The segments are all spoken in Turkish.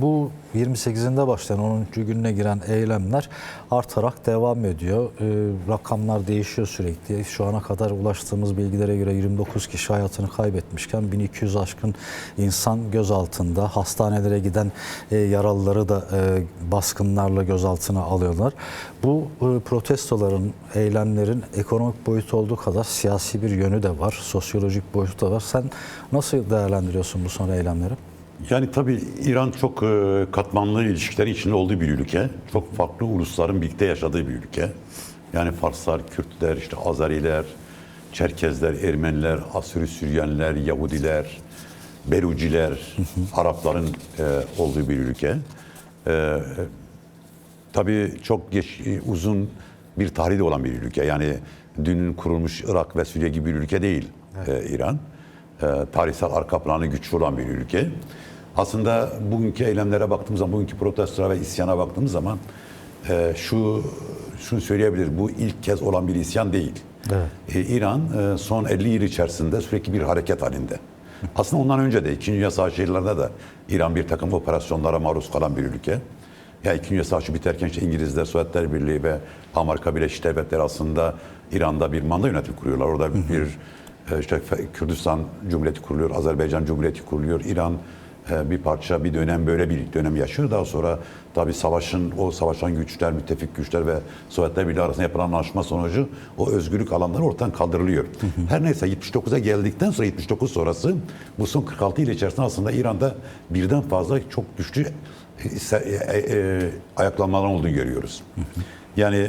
Bu 28'inde başlayan 10. gününe giren eylemler artarak devam ediyor. Ee, rakamlar değişiyor sürekli. Şu ana kadar ulaştığımız bilgilere göre 29 kişi hayatını kaybetmişken 1200 aşkın insan gözaltında. Hastanelere giden e, yaralıları da e, baskınlarla gözaltına alıyorlar. Bu e, protestoların, eylemlerin ekonomik boyutu olduğu kadar siyasi bir yönü de var. Sosyolojik boyutu da var. Sen nasıl değerlendiriyorsun bu son eylemleri? Yani tabii İran çok e, katmanlı ilişkilerin içinde olduğu bir ülke. Çok farklı ulusların birlikte yaşadığı bir ülke. Yani Farslar, Kürtler, işte Azeriler, Çerkezler, Ermeniler, Asürü Süryaniler, Yahudiler, Beruciler, Arapların e, olduğu bir ülke. E, tabii çok geç, uzun bir tarihi de olan bir ülke. Yani dün kurulmuş Irak ve Suriye gibi bir ülke değil e, İran. Tarihsel arka planı güçlü olan bir ülke. Aslında bugünkü eylemlere baktığımız zaman, bugünkü protestolara ve isyana baktığımız zaman e, şu şunu söyleyebilir, bu ilk kez olan bir isyan değil. Evet. E, İran e, son 50 yıl içerisinde sürekli bir hareket halinde. Aslında ondan önce de İkinci Dünya Savaşı yıllarında da İran bir takım operasyonlara maruz kalan bir ülke. Ya İkinci Dünya Savaşı biterken işte İngilizler, Sovyetler Birliği ve Amerika Birleşik Devletleri aslında İran'da bir manda yönetimi kuruyorlar. Orada bir e, işte Kürdistan Cumhuriyeti kuruluyor, Azerbaycan Cumhuriyeti kuruluyor. İran bir parça bir dönem böyle bir dönem yaşıyor. Daha sonra tabii savaşın o savaşan güçler, müttefik güçler ve Sovyetler Birliği arasında yapılan anlaşma sonucu o özgürlük alanları ortadan kaldırılıyor. Her neyse 79'a geldikten sonra 79 sonrası bu son 46 yıl içerisinde aslında İran'da birden fazla çok güçlü e, e, e, ayaklanmalar olduğunu görüyoruz. Yani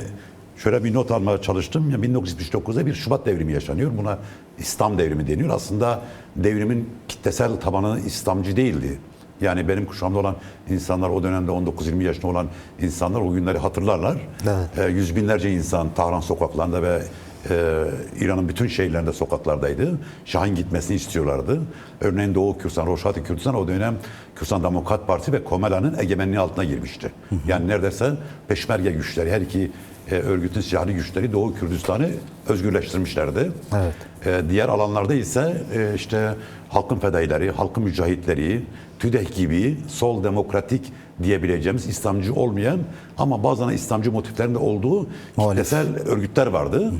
şöyle bir not almaya çalıştım. Ya 1979'da bir Şubat devrimi yaşanıyor. Buna İslam devrimi deniyor. Aslında devrimin kitlesel tabanı İslamcı değildi. Yani benim kuşağımda olan insanlar o dönemde 19-20 yaşında olan insanlar o günleri hatırlarlar. Evet. Ee, yüz binlerce insan Tahran sokaklarında ve e, İran'ın bütün şehirlerinde sokaklardaydı. Şahin gitmesini istiyorlardı. Örneğin Doğu Kürdistan, Roşati Kürdistan o dönem Kürdistan Demokrat Partisi ve Komela'nın egemenliği altına girmişti. Yani neredeyse peşmerge güçleri, her iki e, örgütün silahlı güçleri Doğu Kürdistan'ı özgürleştirmişlerdi. Evet. E, diğer alanlarda ise e, işte halkın fedaileri, halkın mücahitleri, TÜDEH gibi sol demokratik diyebileceğimiz İslamcı olmayan ama bazen İslamcı motiflerinde olduğu kitlesel örgütler vardı.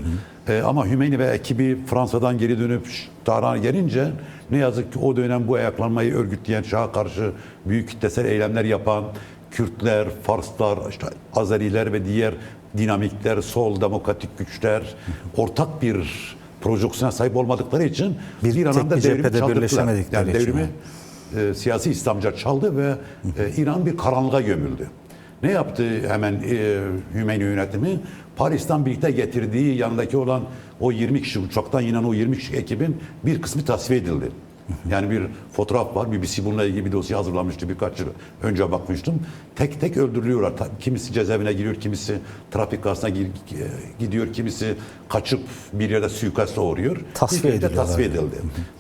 E, ama Hümeyni ve ekibi Fransa'dan geri dönüp Tahran'a gelince ne yazık ki o dönem bu ayaklanmayı örgütleyen, Şah'a karşı büyük kitlesel eylemler yapan Kürtler, Farslar, işte Azeriler ve diğer dinamikler, sol demokratik güçler ortak bir projeksiyona sahip olmadıkları için Bir İran'ın tek da bir devrimi birleşemedikleri Yani devrimi e, siyasi İslamcılar çaldı ve e, İran bir karanlığa gömüldü. Ne yaptı hemen e, Hümeyni yönetimi? Paris'ten birlikte getirdiği yanındaki olan o 20 kişi uçaktan inen o 20 kişi ekibin bir kısmı tasfiye edildi. Yani bir fotoğraf var. BBC bununla ilgili bir dosya hazırlamıştı birkaç yıl önce bakmıştım. Tek tek öldürülüyorlar. Kimisi cezaevine giriyor, kimisi trafik gazına gir- gidiyor, kimisi kaçıp bir yerde suikasta uğruyor. Tasfiye ediliyorlar. tasfiye edildi.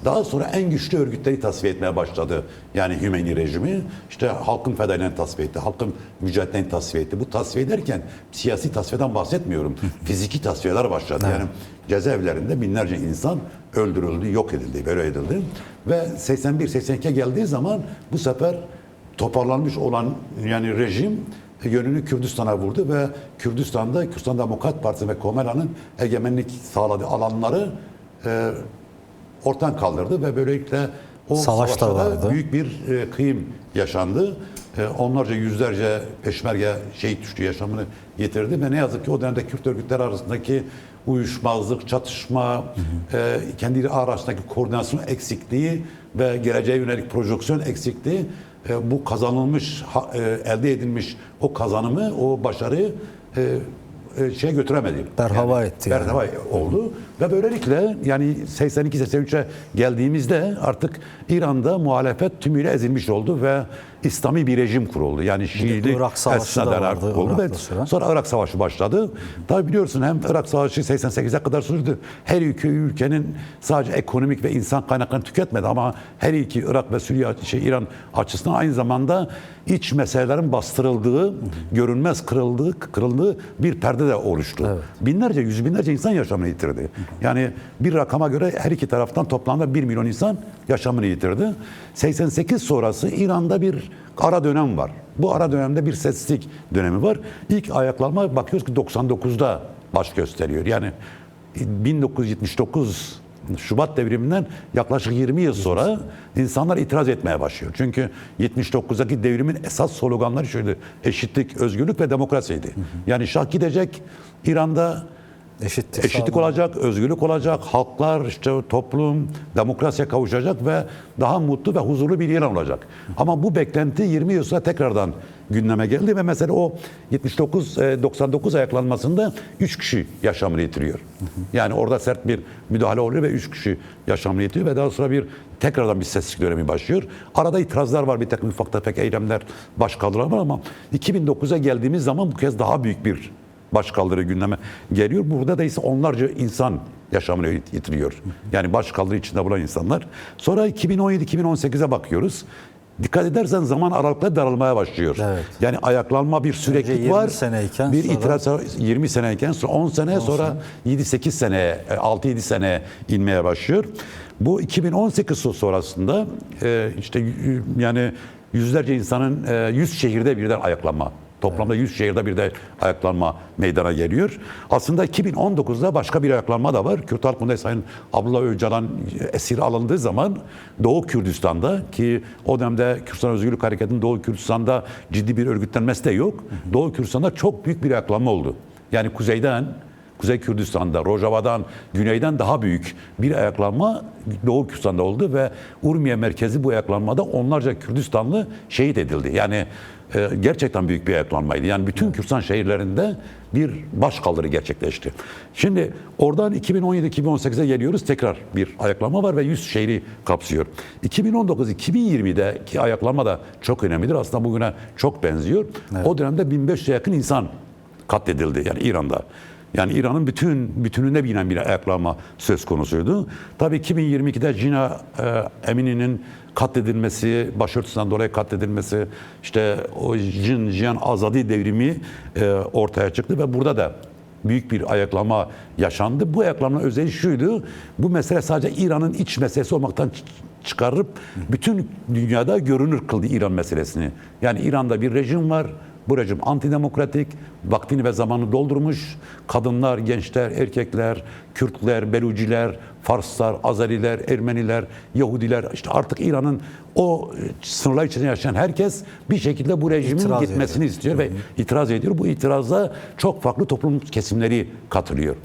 Daha sonra en güçlü örgütleri tasfiye etmeye başladı. Yani Hümeyni rejimi işte halkın fedailerini tasfiye etti, halkın mücahitlerini tasfiye etti. Bu tasfiye ederken siyasi tasfiyeden bahsetmiyorum. Fiziki tasfiyeler başladı. Yani cezaevlerinde binlerce insan öldürüldü, yok edildi, böyle edildi. Ve 81-82'ye geldiği zaman bu sefer toparlanmış olan yani rejim yönünü Kürdistan'a vurdu ve Kürdistan'da Kürdistan Demokrat Partisi ve Komela'nın egemenlik sağladığı alanları e, ortadan kaldırdı ve böylelikle o Savaş da savaşta vardı. büyük bir e, kıyım yaşandı. E, onlarca yüzlerce peşmerge şehit düştü yaşamını yitirdi ve ne yazık ki o dönemde Kürt örgütler arasındaki uyuşmazlık, çatışma, e, kendileri arasındaki koordinasyon eksikliği ve geleceğe yönelik projeksiyon eksikliği e, bu kazanılmış, ha- e, elde edilmiş o kazanımı, o başarıyı e, e, şeye götüremedi. Berhava etti yani. Berhava oldu ve böylelikle yani 82-83'e geldiğimizde artık İran'da muhalefet tümüyle ezilmiş oldu ve İslami bir rejim kuruldu. Yani Şiilik vardı, oldu ve süren. sonra Irak Savaşı başladı. Tabi biliyorsun hem Irak Savaşı 88'e kadar sürdü. Her iki ülkenin sadece ekonomik ve insan kaynaklarını tüketmedi ama her iki Irak ve Suriye şey İran açısından aynı zamanda iç meselelerin bastırıldığı, görünmez kırıldığı, kırıldığı bir perde de oluştu. Binlerce, yüz binlerce insan yaşamını yitirdi. Yani bir rakama göre her iki taraftan toplamda 1 milyon insan yaşamını yitirdi. 88 sonrası İran'da bir ara dönem var. Bu ara dönemde bir sessizlik dönemi var. İlk ayaklanma bakıyoruz ki 99'da baş gösteriyor. Yani 1979 Şubat devriminden yaklaşık 20 yıl sonra insanlar itiraz etmeye başlıyor. Çünkü 79'daki devrimin esas sloganları şuydu. Eşitlik, özgürlük ve demokrasiydi. Yani şah gidecek İran'da Eşitlik, eşitlik olacak, özgürlük olacak, halklar, işte toplum demokrasiye kavuşacak ve daha mutlu ve huzurlu bir İran olacak. Ama bu beklenti 20 yıl sonra tekrardan gündeme geldi ve mesela o 79 e, 99 ayaklanmasında 3 kişi yaşamını yitiriyor. Yani orada sert bir müdahale oluyor ve 3 kişi yaşamını yitiriyor ve daha sonra bir tekrardan bir sessizlik dönemi başlıyor. Arada itirazlar var, bir takım ufak tefek eylemler, başkaldırılar var ama 2009'a geldiğimiz zaman bu kez daha büyük bir başkaldırı gündeme geliyor. Burada da ise onlarca insan yaşamını yitiriyor. Yani başkaldırı içinde bulan insanlar. Sonra 2017-2018'e bakıyoruz. Dikkat edersen zaman aralıkları daralmaya başlıyor. Evet. Yani ayaklanma bir süreklilik 20 var. seneyken bir sonra- itiraz 20 seneyken sonra 10 sene sonra 7-8 sene 6-7 sene inmeye başlıyor. Bu 2018 sonrasında e, işte yani yüzlerce insanın e, 100 şehirde birden ayaklanma Toplamda 100 şehirde bir de ayaklanma meydana geliyor. Aslında 2019'da başka bir ayaklanma da var. Kürt Halk Kongresi Sayın Abdullah Öcalan esir alındığı zaman Doğu Kürdistan'da ki o dönemde Kürdistan Özgürlük Hareketi'nin Doğu Kürdistan'da ciddi bir örgütlenmesi de yok. Doğu Kürdistan'da çok büyük bir ayaklanma oldu. Yani kuzeyden Kuzey Kürdistan'da, Rojava'dan, güneyden daha büyük bir ayaklanma Doğu Kürdistan'da oldu ve Urmiye merkezi bu ayaklanmada onlarca Kürdistanlı şehit edildi. Yani e, gerçekten büyük bir ayaklanmaydı. Yani bütün Kürdistan şehirlerinde bir başkaldırı gerçekleşti. Şimdi oradan 2017-2018'e geliyoruz. Tekrar bir ayaklanma var ve 100 şehri kapsıyor. 2019-2020'deki ayaklanma da çok önemlidir. Aslında bugüne çok benziyor. O dönemde 1500'e yakın insan katledildi yani İran'da. Yani İran'ın bütün bütününe binen bir ayaklanma söz konusuydu. Tabii 2022'de Cina e, Emini'nin katledilmesi, başörtüsünden dolayı katledilmesi, işte o Jin Jiyan Azadi devrimi e, ortaya çıktı ve burada da büyük bir ayaklanma yaşandı. Bu ayaklanma özelliği şuydu. Bu mesele sadece İran'ın iç meselesi olmaktan çıkarıp bütün dünyada görünür kıldı İran meselesini. Yani İran'da bir rejim var. Bu rejim antidemokratik, vaktini ve zamanını doldurmuş. Kadınlar, gençler, erkekler, Kürtler, Beluciler, Farslar, Azeriler, Ermeniler, Yahudiler işte artık İran'ın o e, sınırlar içinde yaşayan herkes bir şekilde bu rejimin İtiraz gitmesini istiyor ve itiraz ediyor. Bu itirazda çok farklı toplum kesimleri katılıyor.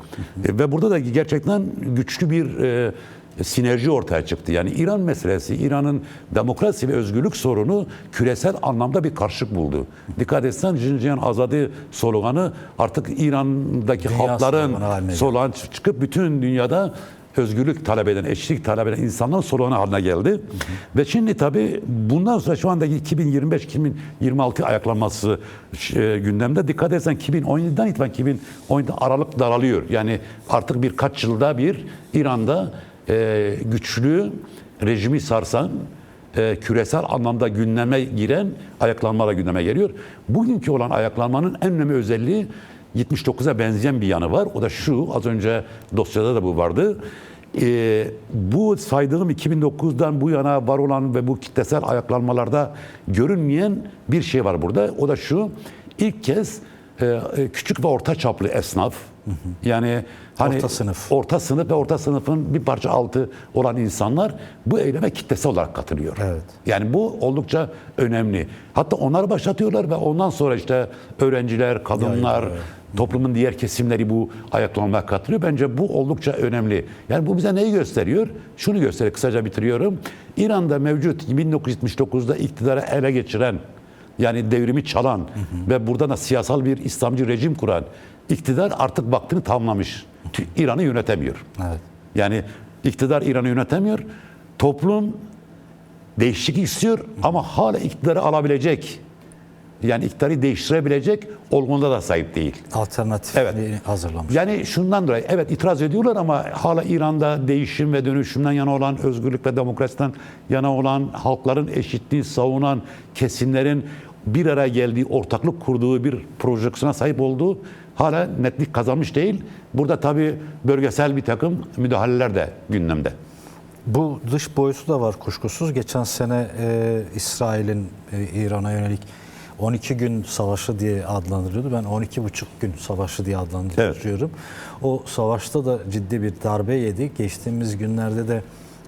E, Ve burada da gerçekten güçlü bir e, sinerji ortaya çıktı. Yani İran meselesi, İran'ın demokrasi ve özgürlük sorunu küresel anlamda bir karşılık buldu. Dikkat etsen Jinjiyan Azadi sloganı artık İran'daki Dünya halkların slogan çıkıp bütün dünyada özgürlük talep eden, eşitlik talep eden insanların sloganı haline geldi. Ve şimdi tabii bundan sonra şu andaki 2025-2026 ayaklanması e, gündemde dikkat etsen 2017'den itibaren 2017'de aralık daralıyor. Yani artık birkaç yılda bir İran'da e, güçlü rejimi sarsan e, küresel anlamda gündeme giren ayaklanmalar gündeme geliyor. Bugünkü olan ayaklanmanın en önemli özelliği 79'a benzeyen bir yanı var. O da şu, az önce dosyada da bu vardı. E, bu saydığım 2009'dan bu yana var olan ve bu kitlesel ayaklanmalarda görünmeyen bir şey var burada. O da şu, ilk kez e, e, küçük ve orta çaplı esnaf, yani hani Orta sınıf. orta sınıf ve orta sınıfın bir parça altı olan insanlar bu eyleme kitlesel olarak katılıyor. Evet. Yani bu oldukça önemli. Hatta onlar başlatıyorlar ve ondan sonra işte öğrenciler, kadınlar, Yayılıyor. toplumun diğer kesimleri bu ayaklanmaya katılıyor. Bence bu oldukça önemli. Yani bu bize neyi gösteriyor? Şunu gösteriyor, kısaca bitiriyorum. İran'da mevcut 1979'da iktidarı ele geçiren, yani devrimi çalan ve burada da siyasal bir İslamcı rejim kuran iktidar artık vaktini tamamlamış. İran'ı yönetemiyor. Evet. Yani iktidar İran'ı yönetemiyor. Toplum değişiklik istiyor ama hala iktidarı alabilecek, yani iktidarı değiştirebilecek olgunluğa da sahip değil. Alternatif Evet. hazırlamış. Yani şundan dolayı evet itiraz ediyorlar ama hala İran'da değişim ve dönüşümden yana olan, özgürlük ve demokrasiden yana olan, halkların eşitliği savunan kesimlerin bir araya geldiği, ortaklık kurduğu bir projeksiyona sahip olduğu hala netlik kazanmış değil. Burada tabii bölgesel bir takım müdahaleler de gündemde. Bu dış boyutu da var kuşkusuz. Geçen sene e, İsrail'in e, İran'a yönelik 12 gün savaşı diye adlandırıyordu. Ben 12,5 gün savaşı diye adlandırıyorum. O savaşta da ciddi bir darbe yedi. Geçtiğimiz günlerde de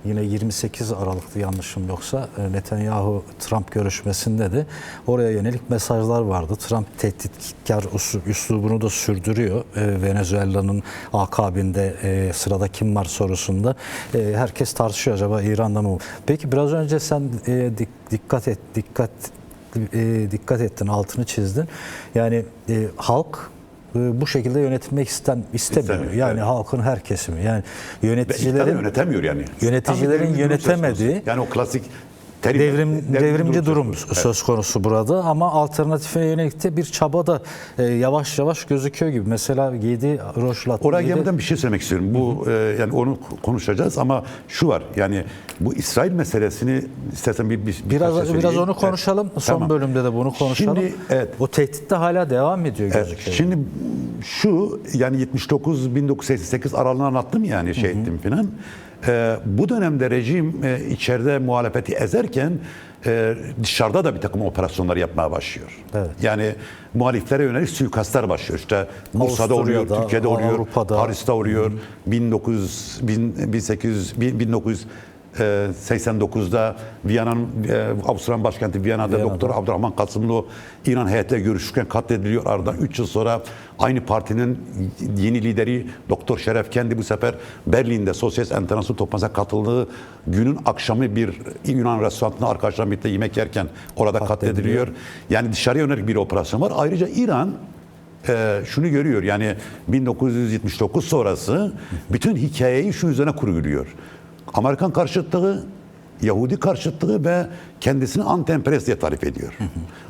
yine 28 Aralık'ta yanlışım yoksa e, Netanyahu Trump görüşmesinde de oraya yönelik mesajlar vardı. Trump tehditkar üslubunu da sürdürüyor. E, Venezuela'nın akabinde e, sırada kim var sorusunda herkes tartışıyor acaba İran'da mı? Peki biraz önce sen dik- dikkat et dikkat dikkat ettin altını çizdin. Yani halk bu şekilde yönetilmek isten istemiyor. İstemiyor, yani evet. halkın her kesimi. Yani yöneticilerin yönetemiyor yani. Yöneticilerin yönetemediği- Yani o klasik terim, devrim devrimci söz durum konusu. söz konusu burada ama alternatife yönelik de bir çaba da e, yavaş yavaş gözüküyor gibi. Mesela 7 Rojlat Oraya yedi- gelmeden bir şey söylemek istiyorum. Bu e, yani onu konuşacağız ama şu var. Yani bu İsrail meselesini istersen bir, bir birkaç şey Biraz söyleyeyim. biraz onu konuşalım. Evet, Son tamam. bölümde de bunu konuşalım. Şimdi, evet. O tehdit de hala devam ediyor Evet, gözüküyor. Şimdi şu yani 79 1988 aralığını anlattım yani şey hı hı. ettim filan. E, bu dönemde rejim e, içeride muhalefeti ezerken e, dışarıda da bir takım operasyonlar yapmaya başlıyor. Evet. Yani muhaliflere yönelik suikastlar başlıyor. İşte Bursa'da oluyor, Türkiye'de oluyor, Avrupa'da. Paris'te oluyor. 1900 1800 1900 ee, 89'da Viyana'nın e, Avusturya'nın başkenti Viyana'da Doktor Abdurrahman Kasımlı İran heyetiyle görüşürken katlediliyor. Aradan 3 yıl sonra aynı partinin yeni lideri Doktor Şeref Kendi bu sefer Berlin'de Sosyalist Enternasyonel toplantısına katıldığı günün akşamı bir Yunan restoranında arkadaşlarla birlikte yemek yerken orada katlediliyor. Yani dışarıya yönelik bir operasyon var. Ayrıca İran e, şunu görüyor yani 1979 sonrası bütün hikayeyi şu üzerine kurguluyor. Amerikan karşıtlığı, Yahudi karşıtlığı ve kendisini anti-emperyalist diye tarif ediyor.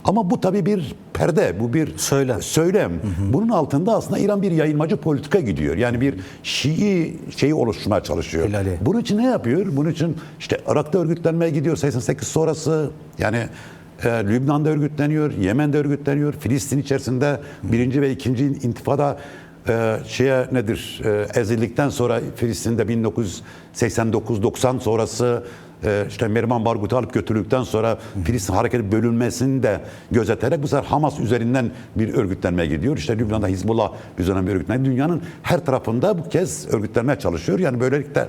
Ama bu tabii bir perde, bu bir Söylem. söylem. Bunun altında aslında İran bir yayılmacı politika gidiyor. Yani bir Şii şeyi oluşturmaya çalışıyor. Hilali. Bunun için ne yapıyor? Bunun için işte Irak'ta örgütlenmeye gidiyor 88 sonrası. Yani e, Lübnan'da örgütleniyor, Yemen'de örgütleniyor, Filistin içerisinde birinci ve ikinci intifada e, şeye nedir e, ezildikten sonra Filistin'de 1989-90 sonrası e, işte Merman Bargut'u alıp götürdükten sonra Filistin hareketi bölünmesini de gözeterek bu sefer Hamas üzerinden bir örgütlenmeye gidiyor. İşte Lübnan'da Hizbullah üzerinden bir örgütlenme. Dünyanın her tarafında bu kez örgütlenmeye çalışıyor. Yani böylelikle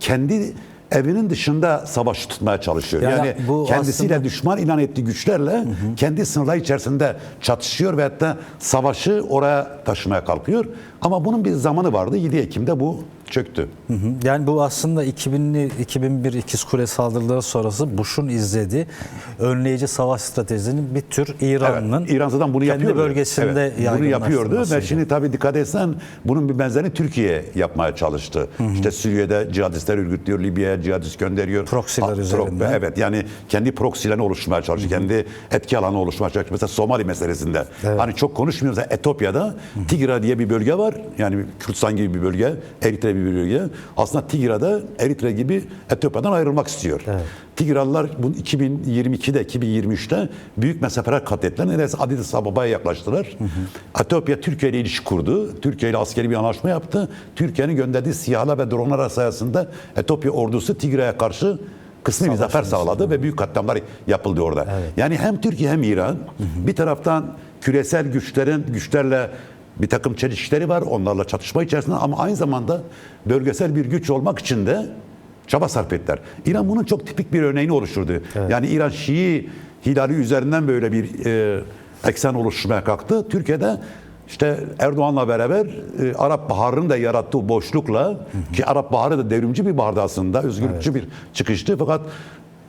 kendi evinin dışında savaş tutmaya çalışıyor. Yani Yani, bu kendisiyle aslında- düşman ilan ettiği güçlerle kendi sınırları içerisinde çatışıyor ve hatta savaşı oraya taşımaya kalkıyor. Ama bunun bir zamanı vardı. 7 Ekim'de bu çöktü. Hı hı. Yani bu aslında 2000'li 2001 İkiz Kule saldırıları sonrası Bush'un izlediği önleyici savaş stratejisinin bir tür İran'ın Evet, İran zaten bunu kendi yapıyordu. bölgesinde Evet, bunu yapıyordu ve şimdi tabii dikkat etsen bunun bir benzerini Türkiye yapmaya çalıştı. İşte Suriye'de cihadistler örgütlüyor, Libya'ya cihadist gönderiyor. Proxy'ler Ha, pro- üzerinden. Evet yani kendi proksilerini oluşturmaya çalışıyor. Kendi etki alanı oluşturmaya çalışıyor. Mesela Somali meselesinde. Hani çok konuşmuyoruz. Mesela Etiyopya'da Tigra diye bir bölge var. Yani Kürdistan gibi bir bölge, Eritre bir bölge. Aslında Tigra'da Eritre gibi Etiyopya'dan ayrılmak istiyor. Tigralılar bunu 2022'de, 2023'te büyük mesafeler kat ettiler. Neredeyse Addis Ababa'ya yaklaştılar. Etiyopya Türkiye ile ilişki kurdu. Türkiye ile askeri bir anlaşma yaptı. Türkiye'nin gönderdiği siyahlar ve dronlar sayesinde Etiyopya ordusu Tigra'ya karşı kısmi bir zafer sağladı ve büyük katliamlar yapıldı orada. Yani hem Türkiye hem İran bir taraftan küresel güçlerin güçlerle bir takım çelişkileri var. Onlarla çatışma içerisinde ama aynı zamanda bölgesel bir güç olmak için de çaba sarf ettiler. İran bunun çok tipik bir örneğini oluşturdu. Yani İran Şii hilali üzerinden böyle bir e, eksen oluşturmaya kalktı. Türkiye'de işte Erdoğan'la beraber e, Arap Baharı'nın da yarattığı boşlukla ki Arap Baharı da devrimci bir bahardı aslında, özgürlükçü bir çıkıştı fakat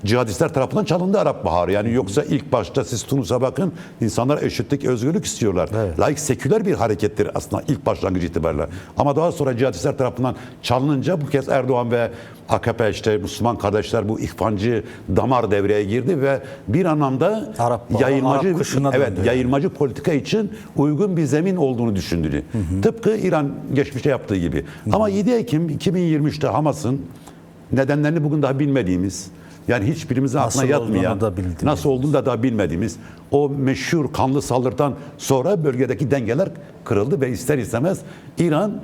cihadistler tarafından çalındı Arap Baharı. Yani yoksa ilk başta siz Tunus'a bakın insanlar eşitlik, özgürlük istiyorlar. Evet. Laik seküler bir harekettir aslında ilk başlangıç itibariyle. Ama daha sonra cihadistler tarafından çalınınca bu kez Erdoğan ve AKP işte Müslüman kardeşler bu ihvancı damar devreye girdi ve bir anlamda Arap Baharı, yayılmacı Arap kışına evet yani. yayılmacı politika için uygun bir zemin olduğunu düşündü. Tıpkı İran geçmişte yaptığı gibi. Ama 7 Ekim 2023'te Hamas'ın nedenlerini bugün daha bilmediğimiz yani hiçbirimizin aklına yatmayan, da nasıl olduğunu da daha bilmediğimiz o meşhur kanlı saldırıdan sonra bölgedeki dengeler kırıldı ve ister istemez İran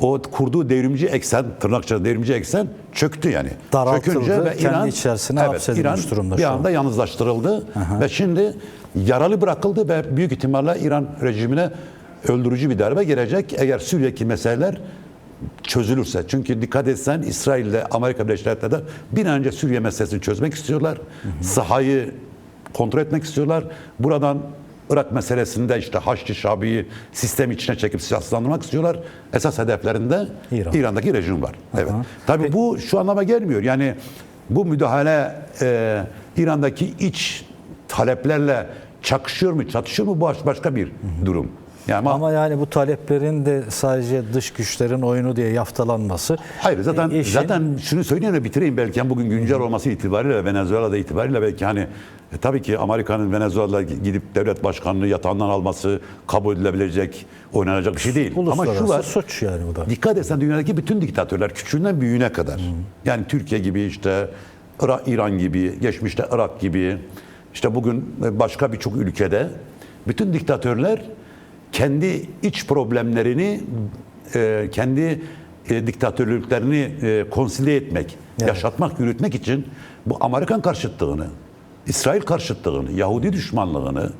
o kurduğu devrimci eksen, tırnakça devrimci eksen çöktü yani. Daraltıldı, kendi içerisine hapsedilmiş durumda bir anda yalnızlaştırıldı ve şimdi yaralı bırakıldı ve büyük ihtimalle İran rejimine öldürücü bir darbe gelecek. Eğer Suriye'deki meseleler çözülürse. Çünkü dikkat etsen İsrail ile Amerika Birleşik Devletleri'de bir an önce Suriye meselesini çözmek istiyorlar. Sahayı kontrol etmek istiyorlar. Buradan Irak meselesinde işte Haçlı Şabi'yi sistem içine çekip silahsızlandırmak istiyorlar. Esas hedeflerinde İran. İran'daki rejim var. Evet. Tabii bu şu anlama gelmiyor. Yani bu müdahale e, İran'daki iç taleplerle çakışıyor mu, çatışıyor mu bu baş- başka bir durum. Yani ama, Ama yani bu taleplerin de sadece dış güçlerin oyunu diye yaftalanması. hayır zaten e, işin- zaten şunu söyleyeyim de bitireyim belki yani bugün güncel olması itibariyle Venezuela'da itibariyle belki hani e, tabii ki Amerika'nın Venezuela'da gidip devlet başkanlığı yatağından alması kabul edilebilecek, oynanacak bir şey değil. Ama şu var. suç yani bu da. Dikkat etsen dünyadaki bütün diktatörler küçüğünden büyüğüne kadar. Yani Türkiye gibi işte Irak, İran gibi, geçmişte Irak gibi, işte bugün başka birçok ülkede bütün diktatörler kendi iç problemlerini, e, kendi e, diktatörlüklerini e, konsile etmek, Evet. yaşatmak, yürütmek için bu Amerikan karşıtlığını, İsrail karşıtlığını, Yahudi düşmanlığını,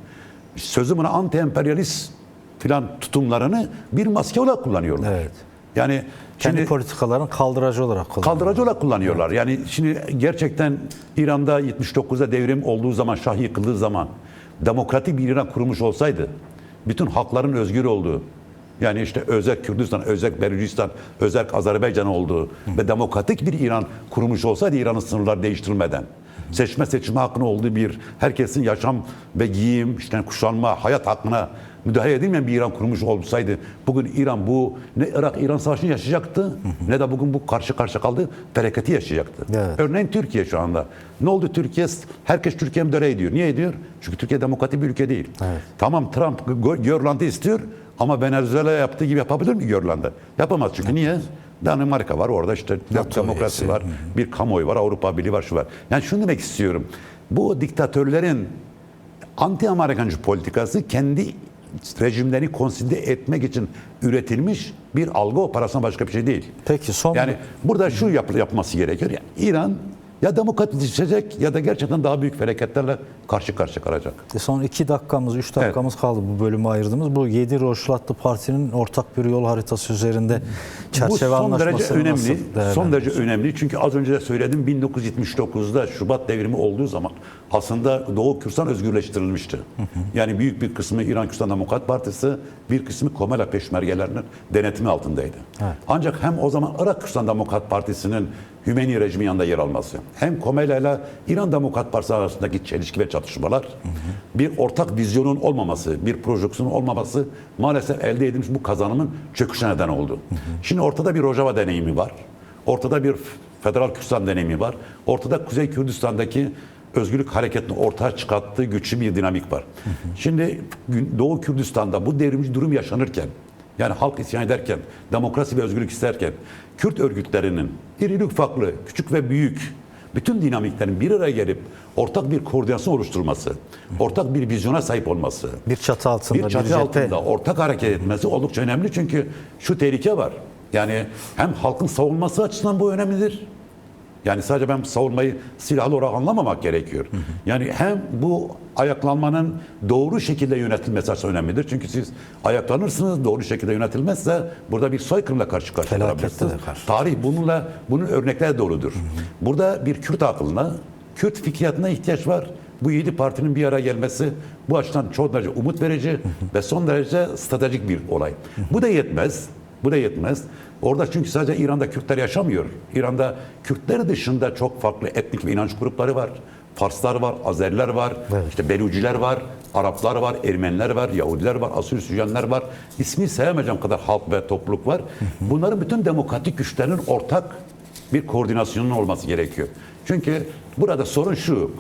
sözüm buna anti-emperyalist filan tutumlarını bir maske olarak kullanıyorlar. Evet. Yani Kendi şimdi politikaların kaldıracı olarak kullanıyor. kaldırıcı olarak kullanıyorlar. Yani şimdi gerçekten İran'da 79'da devrim olduğu zaman, Şah yıkıldığı zaman demokratik bir İran kurmuş olsaydı, bütün halkların özgür olduğu, yani işte özerk Kürdistan, özerk Belucistan, özerk Azerbaycan olduğu ve demokratik bir İran kurmuş olsaydı İran'ın sınırları değiştirilmeden, seçme seçme hakkının olduğu bir, herkesin yaşam ve giyim, işte kuşanma, hayat hakkına müdahale edilmeyen bir İran kurmuş olsaydı bugün İran bu ne Irak-İran savaşını yaşayacaktı ne de bugün bu karşı karşı kaldığı felaketi yaşayacaktı. Evet. Örneğin Türkiye şu anda. Ne oldu Türkiye? Herkes Türkiye müdahale ediyor. Niye ediyor? Çünkü Türkiye demokratik bir ülke değil. Evet. Tamam Trump Gö- Görland'ı istiyor ama Venezuela yaptığı gibi yapabilir mi Görland'ı? Yapamaz çünkü niye? Danimarka var orada işte NATO demokrasi üyesi. var, bir kamuoyu var, Avrupa Birliği var, şu var. Yani şunu demek istiyorum. Bu diktatörlerin anti-Amerikancı politikası kendi rejimlerini konsolide etmek için üretilmiş bir algı operasyonu başka bir şey değil. Peki son Yani burada şu yap- yapması gerekiyor. Yani İran ya demokratikleşecek ya da gerçekten daha büyük felaketlerle karşı karşıya kalacak. E, Son iki dakikamız, üç dakikamız kaldı bu bölümü ayırdığımız. Bu yedi Roşlatlı Parti'nin ortak bir yol haritası üzerinde Bu son derece önemli. Son derece önemli. Çünkü az önce de söyledim 1979'da Şubat devrimi olduğu zaman aslında Doğu Kürdistan özgürleştirilmişti. Yani büyük bir kısmı İran Kürdistan Demokrat Partisi, bir kısmı Komela peşmergelerinin denetimi altındaydı. Evet. Ancak hem o zaman Irak Kürdistan Demokrat Partisi'nin Hümeyni rejimi yanında yer alması, hem Komela ile İran Demokrat Partisi arasındaki çelişki ve çatışmalar, bir ortak vizyonun olmaması, bir projeksiyonun olmaması maalesef elde edilmiş bu kazanımın çöküşe neden oldu. Şimdi ortada bir Rojava deneyimi var. Ortada bir Federal Kürdistan deneyimi var. Ortada Kuzey Kürdistan'daki özgürlük hareketini ortaya çıkarttığı güçlü bir dinamik var. Şimdi Doğu Kürdistan'da bu devrimci durum yaşanırken yani halk isyan ederken, demokrasi ve özgürlük isterken Kürt örgütlerinin irili ufaklı, küçük ve büyük bütün dinamiklerin bir araya gelip ortak bir koordinasyon oluşturması, ortak bir vizyona sahip olması, Bir çatı altında, bir bir çatı cephe. altında ortak hareket etmesi oldukça önemli çünkü şu tehlike var. Yani hem halkın savunması açısından bu önemlidir. Yani sadece ben savunmayı silahlı olarak anlamamak gerekiyor. Yani hem bu ayaklanmanın doğru şekilde yönetilmesi açısından önemlidir. Çünkü siz ayaklanırsınız doğru şekilde yönetilmezse burada bir soykırımla karşı karşıya kalabilirsiniz. Tarih bununla bunun örnekleri doludur. Burada bir Kürt aklına, Kürt fikriyatına ihtiyaç var. Bu yedi partinin bir araya gelmesi bu açıdan çok derece umut verici ve son derece stratejik bir olay. Bu da yetmez. Bu da yetmez. Orada çünkü sadece İran'da Kürtler yaşamıyor. İran'da Kürtler dışında çok farklı etnik ve inanç grupları var. Farslar var, Azeriler var, Evet. işte Beluciler var, Araplar var, Ermeniler var, Yahudiler var, Asur Süryaniler var. İsmi sayameyeceğim kadar halk ve topluluk var. Bunların bütün demokratik güçlerinin ortak bir koordinasyonun olması gerekiyor. Çünkü burada sorun şu.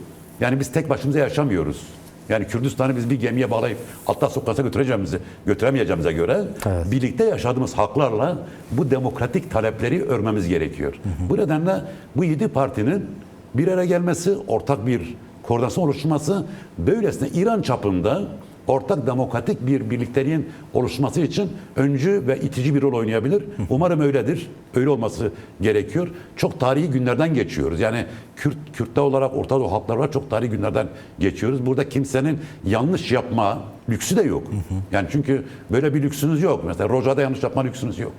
Yani biz tek başımıza yaşamıyoruz. Yani Kürdistan'ı biz bir gemiye bağlayıp Altta Sokak'a götüreceğimizi, götüremeyeceğimize göre Evet. birlikte yaşadığımız haklarla bu demokratik talepleri örmemiz gerekiyor. Bu nedenle bu yedi partinin bir araya gelmesi, ortak bir koordinasyon oluşturması böylesine İran çapında ortak demokratik bir birlikteliğin oluşması için öncü ve itici bir rol oynayabilir. Umarım öyledir. Öyle olması gerekiyor. Çok tarihi günlerden geçiyoruz. Yani Kürt, Kürtler olarak, Orta Doğu halklar olarak çok tarihi günlerden geçiyoruz. Burada kimsenin yanlış yapma lüksü de yok. Yani çünkü böyle bir lüksünüz yok. Mesela Roja'da yanlış yapma lüksünüz yok.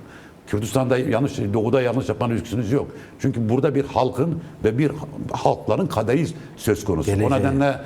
Kürdistan'da yanlış, Doğu'da yanlış yapma lüksünüz yok. Çünkü burada bir halkın ve bir halkların kaderi söz konusu. Geleceği. O nedenle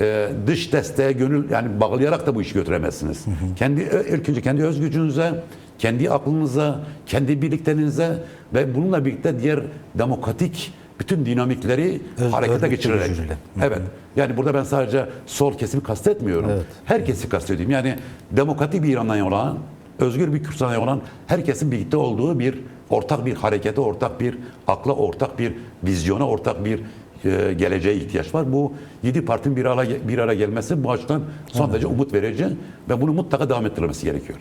e, dış desteğe gönül yani bağlayarak da bu işi götüremezsiniz. Kendi ilk önce kendi öz gücünüze, kendi aklınıza, kendi birlikteliğinize ve bununla birlikte diğer demokratik bütün dinamikleri Öz- harekete geçirerek. gücüyle. Evet. Yani burada ben sadece sol kesimi kastetmiyorum. Evet. Herkesi kastediyorum. Yani demokratik bir İran'dan olan, özgür bir Kürdistan'dan olan herkesin birlikte olduğu bir ortak bir harekete, ortak bir akla, ortak bir vizyona, ortak bir geleceğe ihtiyaç var. Bu yedi partinin bir araya, bir araya gelmesi bu açıdan son derece umut verici ve bunu mutlaka devam ettirilmesi gerekiyor.